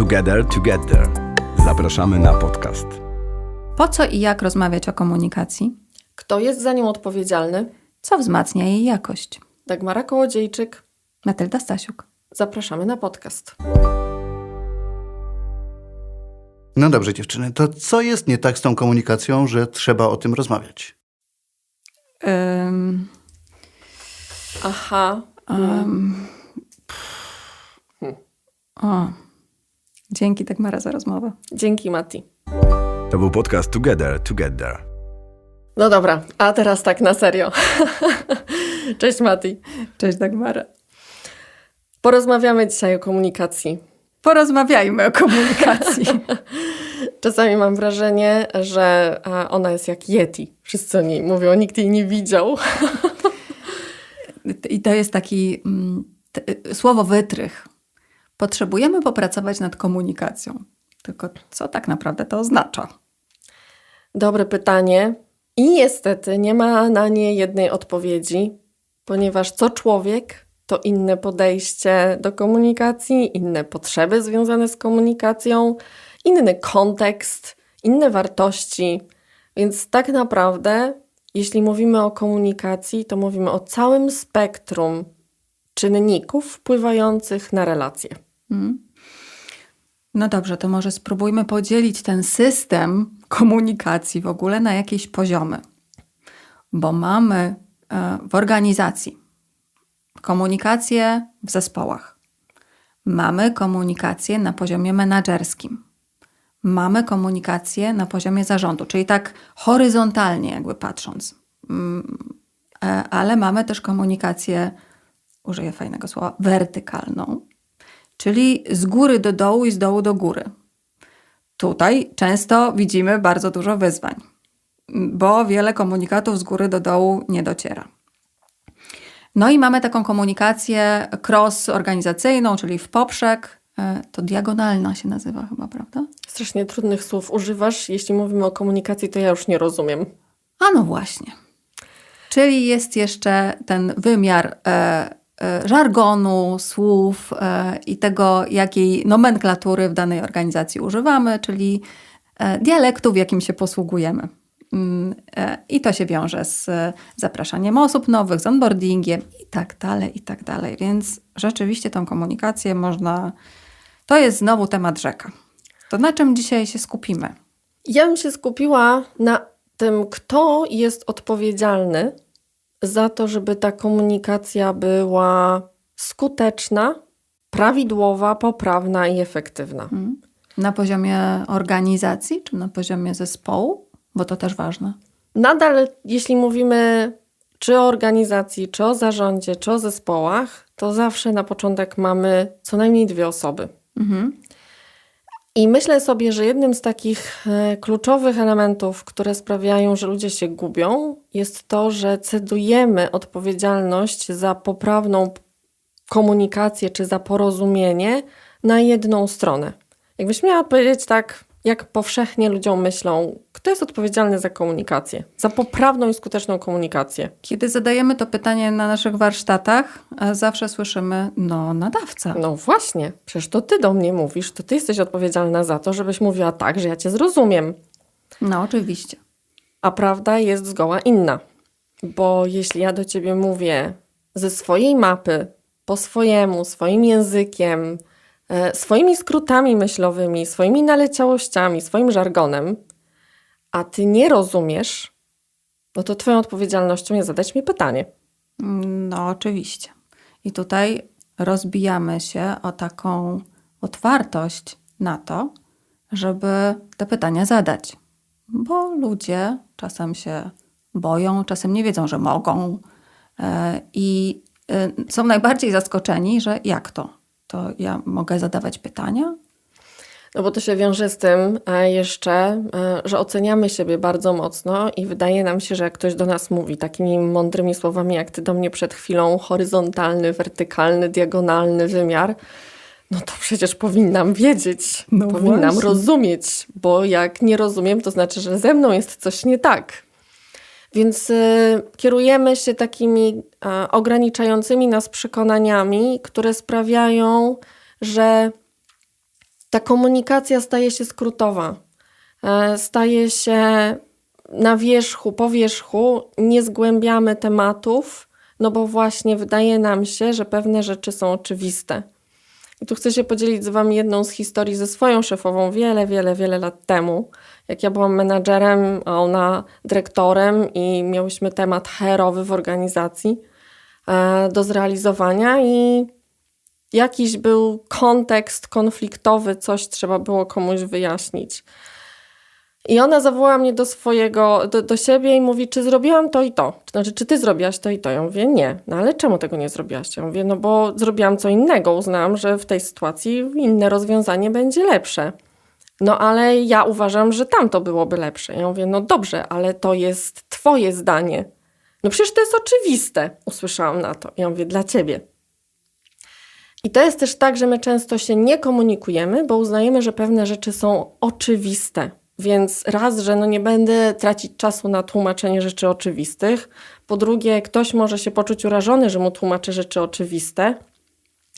Together Together. Zapraszamy na podcast. Po co i jak rozmawiać o komunikacji? Kto jest za nią odpowiedzialny? Co wzmacnia jej jakość? Dagmara Kołodziejczyk. Matylda Stasiuk. Zapraszamy na podcast. No dobrze, dziewczyny, to co jest nie tak z tą komunikacją, że trzeba o tym rozmawiać? Ym, Aha. ym, o. Dzięki Dagmara za rozmowę. Dzięki, Mati. To był podcast Together Together. No dobra, a teraz tak na serio. Cześć, Mati. Cześć Dagmara. Porozmawiamy dzisiaj o komunikacji. Porozmawiajmy o komunikacji. Czasami mam wrażenie, że ona jest jak Yeti. Wszyscy o niej mówią, nikt jej nie widział. I to jest taki mm, t- słowo wytrych. Potrzebujemy popracować nad komunikacją. Tylko co tak naprawdę to oznacza? Dobre pytanie. I niestety nie ma na nie jednej odpowiedzi, ponieważ co człowiek, to inne podejście do komunikacji, inne potrzeby związane z komunikacją, inny kontekst, inne wartości. Więc tak naprawdę, jeśli mówimy o komunikacji, to mówimy o całym spektrum czynników wpływających na relacje. No dobrze, to może spróbujmy podzielić ten system komunikacji w ogóle na jakieś poziomy. Bo mamy e, w organizacji komunikację w zespołach. Mamy komunikację na poziomie menedżerskim. Mamy komunikację na poziomie zarządu, czyli tak horyzontalnie, jakby patrząc. Mm, e, Ale mamy też komunikację, użyję fajnego słowa, wertykalną, czyli z góry do dołu i z dołu do góry. Tutaj często widzimy bardzo dużo wyzwań, bo wiele komunikatów z góry do dołu nie dociera. No i mamy taką komunikację cross-organizacyjną, czyli w poprzek. E, To diagonalna się nazywa chyba, prawda? Strasznie trudnych słów używasz. Jeśli mówimy o komunikacji, to ja już nie rozumiem. A no właśnie. Czyli jest jeszcze ten wymiar e, e, żargonu, słów e, i tego, jakiej nomenklatury w danej organizacji używamy, czyli e, dialektu, w jakim się posługujemy. Mm, e, I to się wiąże z e, zapraszaniem osób nowych, z onboardingiem i tak dalej, i tak dalej. Więc rzeczywiście tą komunikację można. To jest znowu temat rzeka. To na czym dzisiaj się skupimy? Ja bym się skupiła na tym, kto jest odpowiedzialny za to, żeby ta komunikacja była skuteczna, prawidłowa, poprawna i efektywna. Na poziomie organizacji czy na poziomie zespołu? Bo to też ważne. Nadal, jeśli mówimy czy o organizacji, czy o zarządzie, czy o zespołach, to zawsze na początek mamy co najmniej dwie osoby. I myślę sobie, że jednym z takich e, kluczowych elementów, które sprawiają, że ludzie się gubią, jest to, że cedujemy odpowiedzialność za poprawną komunikację czy za porozumienie na jedną stronę. Jakbyś miała powiedzieć tak, jak powszechnie ludziom myślą, kto jest odpowiedzialny za komunikację, za poprawną i skuteczną komunikację? Kiedy zadajemy to pytanie na naszych warsztatach, e, zawsze słyszymy, no nadawca. No właśnie, przecież to ty do mnie mówisz, to ty jesteś odpowiedzialna za to, żebyś mówiła tak, że ja cię zrozumiem. No oczywiście. A prawda jest zgoła inna. Bo jeśli ja do ciebie mówię ze swojej mapy, po swojemu, swoim językiem, swoimi skrótami myślowymi, swoimi naleciałościami, swoim żargonem, a ty nie rozumiesz, no to twoją odpowiedzialnością jest zadać mi pytanie. No oczywiście. I tutaj rozbijamy się o taką otwartość na to, żeby te pytania zadać. Bo ludzie czasem się boją, czasem nie wiedzą, że mogą e, i e, są najbardziej zaskoczeni, że jak to? To ja mogę zadawać pytania? No bo to się wiąże z tym jeszcze, e, że oceniamy siebie bardzo mocno i wydaje nam się, że jak ktoś do nas mówi takimi mądrymi słowami, jak ty do mnie przed chwilą, horyzontalny, wertykalny, diagonalny wymiar, no to przecież powinnam wiedzieć, No powinnam właśnie. rozumieć, bo jak nie rozumiem, to znaczy, że ze mną jest coś nie tak. Więc y, kierujemy się takimi ograniczającymi nas przekonaniami, które sprawiają, że ta komunikacja staje się skrótowa, e, staje się na wierzchu, po wierzchu, nie zgłębiamy tematów, no bo właśnie wydaje nam się, że pewne rzeczy są oczywiste. I tu chcę się podzielić z Wami jedną z historii ze swoją szefową wiele, wiele, wiele lat temu. Jak ja byłam menadżerem, a ona dyrektorem i miałyśmy temat HR-owy w organizacji e, do zrealizowania i jakiś był kontekst konfliktowy, coś trzeba było komuś wyjaśnić. I ona zawołała mnie do swojego, do, do siebie i mówi, czy zrobiłam to i to? Znaczy, czy ty zrobiłaś to i to? Ja mówię, nie. No ale czemu tego nie zrobiłaś? Ja mówię, no bo zrobiłam co innego. Uznałam, że w tej sytuacji inne rozwiązanie będzie lepsze. No ale ja uważam, że tamto byłoby lepsze. Ja mówię, no dobrze, ale to jest twoje zdanie. No przecież to jest oczywiste. Usłyszałam na to. Ja mówię, dla ciebie. I to jest też tak, że my często się nie komunikujemy, bo uznajemy, że pewne rzeczy są oczywiste. Więc raz, że no nie będę tracić czasu na tłumaczenie rzeczy oczywistych. Po drugie, ktoś może się poczuć urażony, że mu tłumaczę rzeczy oczywiste.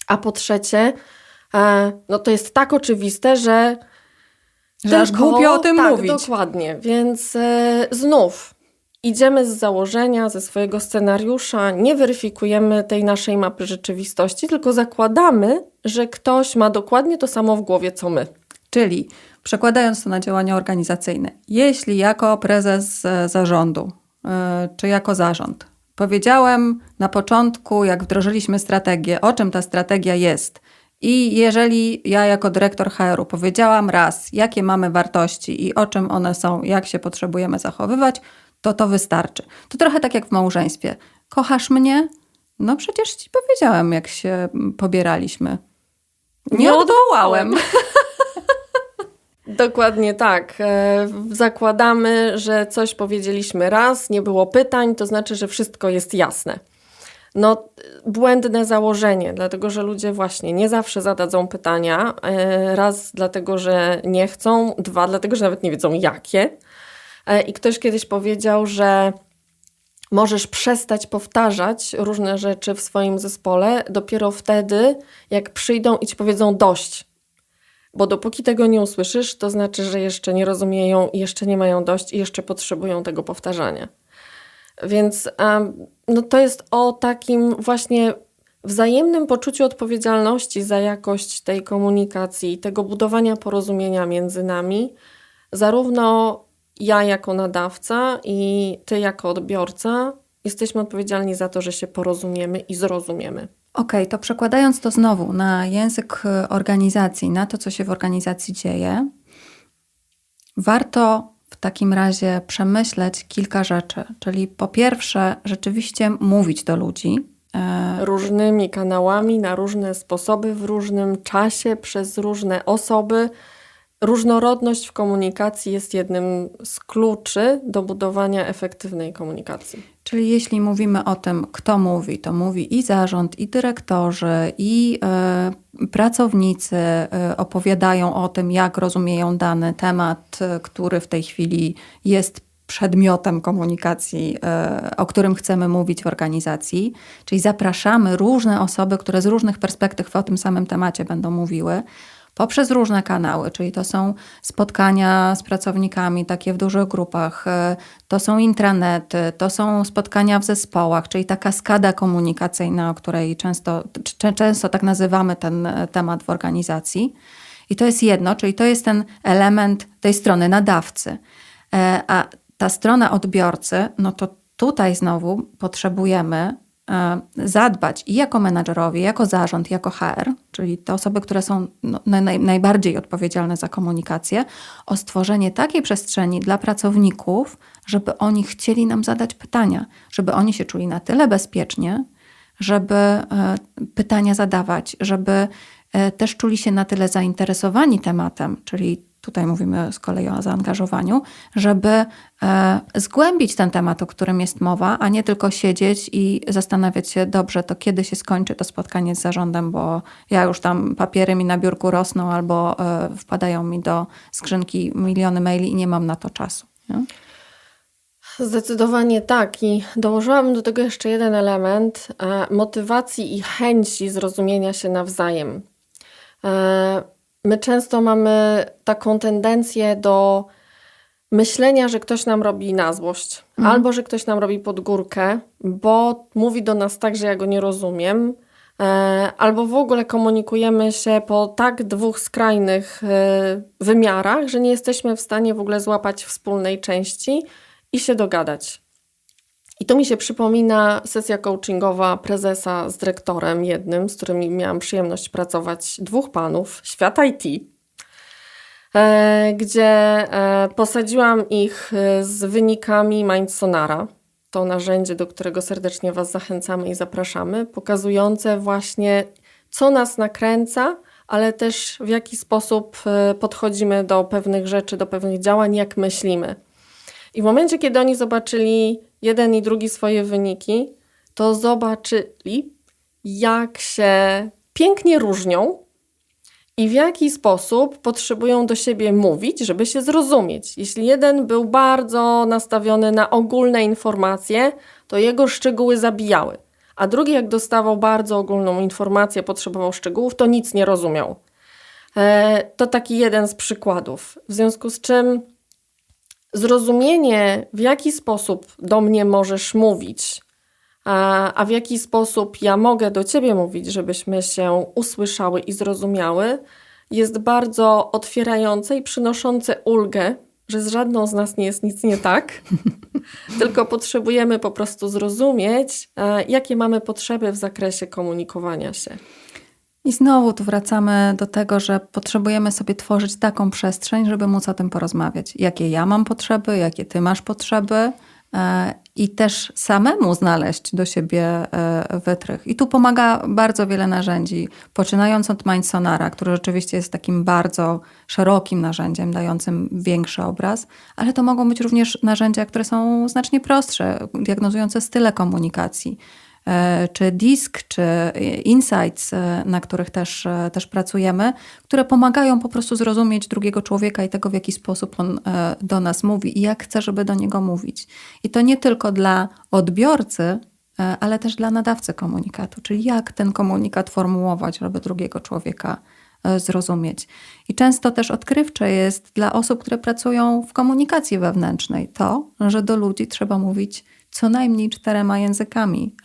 A po trzecie, e, no to jest tak oczywiste, że. Że aż głupio o tym tak, mówić. Dokładnie. Więc e, znów idziemy z założenia, ze swojego scenariusza, nie weryfikujemy tej naszej mapy rzeczywistości, tylko zakładamy, że ktoś ma dokładnie to samo w głowie co my. Czyli przekładając to na działania organizacyjne, jeśli jako prezes e, zarządu e, czy jako zarząd powiedziałem na początku, jak wdrożyliśmy strategię, o czym ta strategia jest, i jeżeli ja jako dyrektor HR-u powiedziałam raz, jakie mamy wartości i o czym one są, jak się potrzebujemy zachowywać, to to wystarczy. To trochę tak jak w małżeństwie. Kochasz mnie? No przecież ci powiedziałem, jak się pobieraliśmy. Nie, Nie odwołałem. Dokładnie tak. E, Zakładamy, że coś powiedzieliśmy raz, nie było pytań, to znaczy, że wszystko jest jasne. No, błędne założenie, dlatego że ludzie właśnie nie zawsze zadadzą pytania. E, Raz, dlatego że nie chcą, dwa, dlatego że nawet nie wiedzą jakie. E, I ktoś kiedyś powiedział, że możesz przestać powtarzać różne rzeczy w swoim zespole dopiero wtedy, jak przyjdą i ci powiedzą dość. Bo dopóki tego nie usłyszysz, to znaczy, że jeszcze nie rozumieją jeszcze nie mają dość i jeszcze potrzebują tego powtarzania. Więc no to jest o takim właśnie wzajemnym poczuciu odpowiedzialności za jakość tej komunikacji, tego budowania porozumienia między nami, zarówno ja jako nadawca i ty jako odbiorca jesteśmy odpowiedzialni za to, że się porozumiemy i zrozumiemy. Okej, to przekładając to znowu na język e, organizacji, na to, co się w organizacji dzieje, warto w takim razie przemyśleć kilka rzeczy. Czyli po pierwsze, rzeczywiście mówić do ludzi. e, różnymi kanałami, na różne sposoby, w różnym czasie, przez różne osoby. Różnorodność w komunikacji jest jednym z kluczy do budowania efektywnej komunikacji. Czyli jeśli mówimy o tym, kto mówi, to mówi i zarząd, i dyrektorzy, i e, pracownicy e, opowiadają o tym, jak rozumieją dany temat, e, który w tej chwili jest przedmiotem komunikacji, e, o którym chcemy mówić w organizacji. Czyli zapraszamy różne osoby, które z różnych perspektyw o tym samym temacie będą mówiły poprzez różne kanały, czyli to są spotkania z pracownikami, takie w dużych grupach, e, to są intranety, to są spotkania w zespołach, czyli ta kaskada komunikacyjna, o której często, często tak nazywamy ten e, temat w organizacji. I to jest jedno, czyli to jest ten element tej strony nadawcy. E, A ta strona odbiorcy, no to tutaj znowu potrzebujemy zadbać i jako menadżerowie, jako zarząd, jako HR, czyli te osoby, które są no, naj, najbardziej odpowiedzialne za komunikację, o stworzenie takiej przestrzeni dla pracowników, żeby oni chcieli nam zadać pytania, żeby oni się czuli na tyle bezpiecznie, żeby e, pytania zadawać, żeby e, też czuli się na tyle zainteresowani tematem, czyli tutaj mówimy z kolei o zaangażowaniu, żeby e, zgłębić ten temat, o którym jest mowa, a nie tylko siedzieć i zastanawiać się, dobrze, to kiedy się skończy to spotkanie z zarządem, bo ja już tam papiery mi na biurku rosną albo e, wpadają mi do skrzynki miliony maili i nie mam na to czasu. Nie? Zdecydowanie tak. I dołożyłabym do tego jeszcze jeden element e, motywacji i chęci zrozumienia się nawzajem. My często mamy taką tendencję do myślenia, że ktoś nam robi na złość, albo że ktoś nam robi pod górkę, bo mówi do nas tak, że ja go nie rozumiem, e, albo w ogóle komunikujemy się po tak dwóch skrajnych e, wymiarach, że nie jesteśmy w stanie w ogóle złapać wspólnej części i się dogadać. I tu mi się przypomina sesja coachingowa prezesa z dyrektorem jednym, z którymi miałam przyjemność pracować, dwóch panów, świat IT, e, gdzie e, posadziłam ich e, z wynikami Mindsonara. To narzędzie, do którego serdecznie Was zachęcamy i zapraszamy, pokazujące właśnie, co nas nakręca, ale też w jaki sposób podchodzimy do pewnych rzeczy, do pewnych działań, jak myślimy. I w momencie, kiedy oni zobaczyli jeden i drugi swoje wyniki, to zobaczyli, jak się pięknie różnią i w jaki sposób potrzebują do siebie mówić, żeby się zrozumieć. Jeśli jeden był bardzo nastawiony na ogólne informacje, to jego szczegóły zabijały, a drugi, jak dostawał bardzo ogólną informację, potrzebował szczegółów, to nic nie rozumiał. E, to taki jeden z przykładów. W związku z czym zrozumienie, w jaki sposób do mnie możesz mówić, a, a w jaki sposób ja mogę do ciebie mówić, żebyśmy się usłyszały i zrozumiały, jest bardzo otwierające i przynoszące ulgę, że z żadną z nas nie jest nic nie tak, tylko potrzebujemy po prostu zrozumieć, e, jakie mamy potrzeby w zakresie komunikowania się. I znowu tu wracamy do tego, że potrzebujemy sobie tworzyć taką przestrzeń, żeby móc o tym porozmawiać. Jakie ja mam potrzeby, jakie ty masz potrzeby, e, i też samemu znaleźć do siebie e, wytrych. I tu pomaga bardzo wiele narzędzi, poczynając od Mindsonara, który rzeczywiście jest takim bardzo szerokim narzędziem, dającym większy obraz, ale to mogą być również narzędzia, które są znacznie prostsze, diagnozujące style komunikacji czy DISC, czy Insights, e, na których też, też pracujemy, które pomagają po prostu zrozumieć drugiego człowieka i tego, w jaki sposób on do nas mówi i jak chce, żeby do niego mówić. I to nie tylko dla odbiorcy, ale też dla nadawcy komunikatu, czyli jak ten komunikat formułować, żeby drugiego człowieka zrozumieć. I często też odkrywcze jest dla osób, które pracują w komunikacji wewnętrznej, to, że do ludzi trzeba mówić co najmniej czterema językami,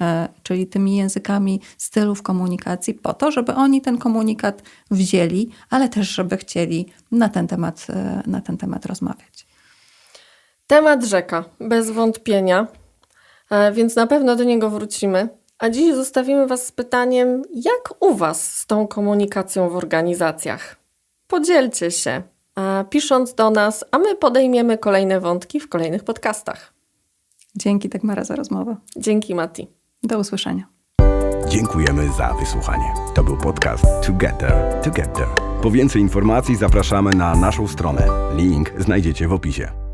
czyli tymi językami stylów komunikacji, po to, żeby oni ten komunikat wzięli, ale też, żeby chcieli na ten temat, na ten temat rozmawiać. Temat rzeka, bez wątpienia, więc na pewno do niego wrócimy. A dziś zostawimy Was z pytaniem, jak u Was z tą komunikacją w organizacjach? Podzielcie się, pisząc do nas, a my podejmiemy kolejne wątki w kolejnych podcastach. Dzięki Dagmara za rozmowę. Dzięki Mati. Do usłyszenia. Dziękujemy za wysłuchanie. To był podcast Together Together. Po więcej informacji zapraszamy na naszą stronę. Link znajdziecie w opisie.